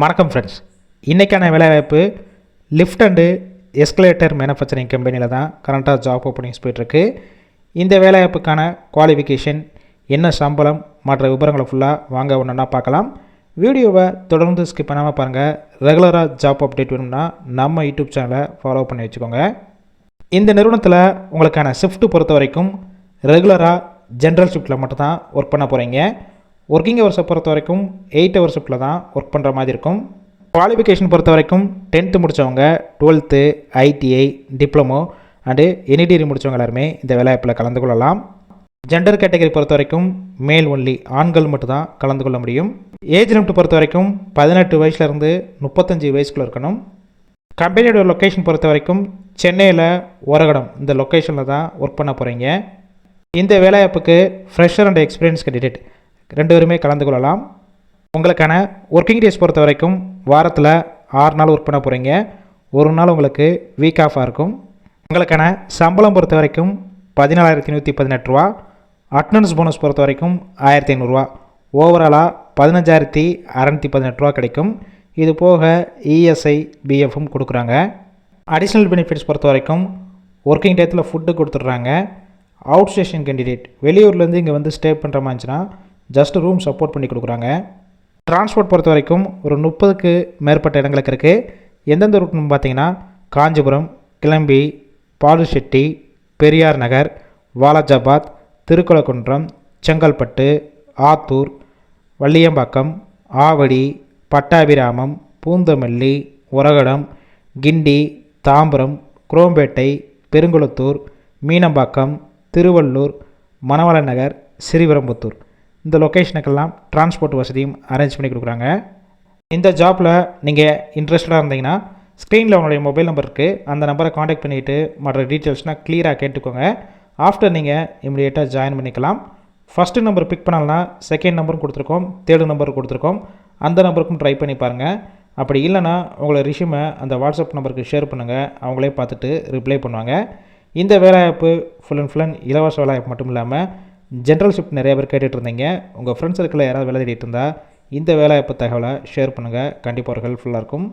வணக்கம் ஃப்ரெண்ட்ஸ் இன்றைக்கான வேலைவாய்ப்பு லிஃப்ட் அண்டு எஸ்கலேட்டர் மேனுஃபேக்சரிங் கம்பெனியில் தான் கரண்ட்டாக ஜாப் ஓப்பனிங்ஸ் போயிட்டுருக்கு. இந்த வேலைவாய்ப்புக்கான குவாலிஃபிகேஷன் என்ன சம்பளம் மற்ற விவரங்களை ஃபுல்லாக வாங்க ஒன்றுனா பார்க்கலாம். வீடியோவை தொடர்ந்து ஸ்கிப் பண்ணாமல் பாருங்கள் ரெகுலராக ஜாப் அப்டேட் வேணும்னா நம்ம யூடியூப் சேனலை ஃபாலோ பண்ணி வச்சுக்கோங்க. இந்த நிறுவனத்தில் உங்களுக்கான ஷிஃப்ட்டு பொறுத்த வரைக்கும் ரெகுலராக ஜென்ரல் ஷிஃப்ட்டில் மட்டும்தான் ஒர்க் பண்ண போகிறீங்க ஒர்க்கிங் ஹவர்ஸை பொறுத்த வரைக்கும் எயிட் ஹவர் ஷிஃப்ட்டில் தான் ஒர்க் பண்ணுற மாதிரி இருக்கும். குவாலிஃபிகேஷன் பொறுத்த வரைக்கும் டென்த்து முடித்தவங்க twelfth ITI diploma and any degree முடித்தவங்க எல்லாருமே இந்த வேலைவாய்ப்பில் கலந்து கொள்ளலாம். ஜெண்டர் கேட்டகரி பொறுத்த வரைக்கும் மேல் ஒன்லி ஆண்கள் மட்டும்தான் கலந்து கொள்ள முடியும். ஏஜ் லிமிட் பொறுத்த வரைக்கும் பதினெட்டு வயசுலேருந்து முப்பத்தஞ்சு வயசுக்குள்ளே இருக்கணும். கம்பெனியோட லொக்கேஷன் பொறுத்த வரைக்கும் சென்னையில் ஓரகடம் இந்த லொக்கேஷனில் தான் ஒர்க் பண்ண போகிறீங்க இந்த வேலைவாய்ப்புக்கு ஃப்ரெஷர் அண்ட் எக்ஸ்பீரியன்ஸ் கேண்டிடேட் ரெண்டு பேருமே கலந்து கொள்ளலாம். உங்களுக்கான ஒர்க்கிங் டேஸ் பொறுத்த வரைக்கும் வாரத்தில் ஆறு நாள் ஒர்க் பண்ண போகிறீங்க ஒரு நாள் உங்களுக்கு வீக் ஆஃபாக இருக்கும். உங்களுக்கான சம்பளம் பொறுத்த வரைக்கும் பதினாலாயிரத்தி நூற்றி பதினெட்டு ரூபா. அட்டனன்ஸ் போனஸ் பொறுத்த வரைக்கும் ஆயிரத்தி ஐநூறுரூவா ஓவராலாக பதினஞ்சாயிரத்தி அறநூற்றி பதினெட்டு ரூபா கிடைக்கும். இது போக இஎஸ்ஐ பிஎஃப்பும் கொடுக்குறாங்க. அடிஷ்னல் பெனிஃபிட்ஸ் பொறுத்த வரைக்கும் ஒர்க்கிங் டேத்தில் ஃபுட்டு கொடுத்துட்றாங்க. அவுட் ஸ்டேஷன் கேண்டிடேட் வெளியூர்லேருந்து இங்கே வந்து ஸ்டே பண்ணுற மாதிரி இருந்துச்சுன்னா ஜஸ்ட் ரூம் சப்போர்ட் பண்ணி கொடுக்குறாங்க. டிரான்ஸ்போர்ட் பொறுத்த வரைக்கும் ஒரு முப்பதுக்கு மேற்பட்ட இடங்களுக்கு இருக்குது எந்தெந்த ரூட்னு பார்த்தீங்கன்னா காஞ்சிபுரம் கிளம்பி பாலுஷெட்டி பெரியார் நகர் வாலாஜாபாத் திருக்குளக்குன்றம் செங்கல்பட்டு ஆத்தூர் வள்ளியம்பாக்கம் ஆவடி பட்டாபிராமம் பூந்தமல்லி உரகடம் கிண்டி தாம்பரம் குரோம்பேட்டை பெருங்குளத்தூர் மீனம்பாக்கம் திருவள்ளூர் மணவாள நகர் ஸ்ரீவிரம்புத்தூர் இந்த லொக்கேஷனுக்கெல்லாம் டிரான்ஸ்போர்ட் வசதியும் அரேஞ்ச் பண்ணி கொடுக்குறாங்க. இந்த ஜாப்பில் நீங்கள் இன்ட்ரெஸ்டடாக இருந்தீங்கன்னா ஸ்க்ரீனில் உங்களுடைய மொபைல் நம்பர் இருக்குது அந்த நம்பரை காண்டாக்ட் பண்ணிவிட்டு மற்ற டீட்டெயில்ஸ்னால் க்ளியராக கேட்டுக்கோங்க. ஆஃப்டர் நீங்கள் இமிடியேட்டாக ஜாயின் பண்ணிக்கலாம். ஃபஸ்ட்டு நம்பர் பிக் பண்ணலாம் செகண்ட் நம்பரும் கொடுத்துருக்கோம். தேர்டு நம்பர் கொடுத்துருக்கோம். அந்த நம்பருக்கும் ட்ரை பண்ணி பாருங்கள் அப்படி இல்லைன்னா உங்களை ரிஷ்யூமை அந்த வாட்ஸ்அப் நம்பருக்கு ஷேர் பண்ணுங்கள் அவங்களே பார்த்துட்டு ரிப்ளை பண்ணுவாங்க. இந்த வேலைவாய்ப்பு ஃபுல் அண்ட் ஃபுல் அண்ட் இலவச வேலைவாய்ப்பு மட்டும் இல்லாமல் ஜென்ரல் ஷிஃப்ட் நிறைய பேர் கேட்டுகிட்டு இருந்தீங்க உங்கள் ஃப்ரெண்ட்ஸ் சர்க்கிளில் யாராவது வேலை தேடிட்டு இருந்தால் இந்த வேலை வேலைவாய்ப்பு தகவலை ஷேர் பண்ணுங்கள் கண்டிப்பாக ஒரு ஹெல்ப்ஃபுல்லாக இருக்கும்.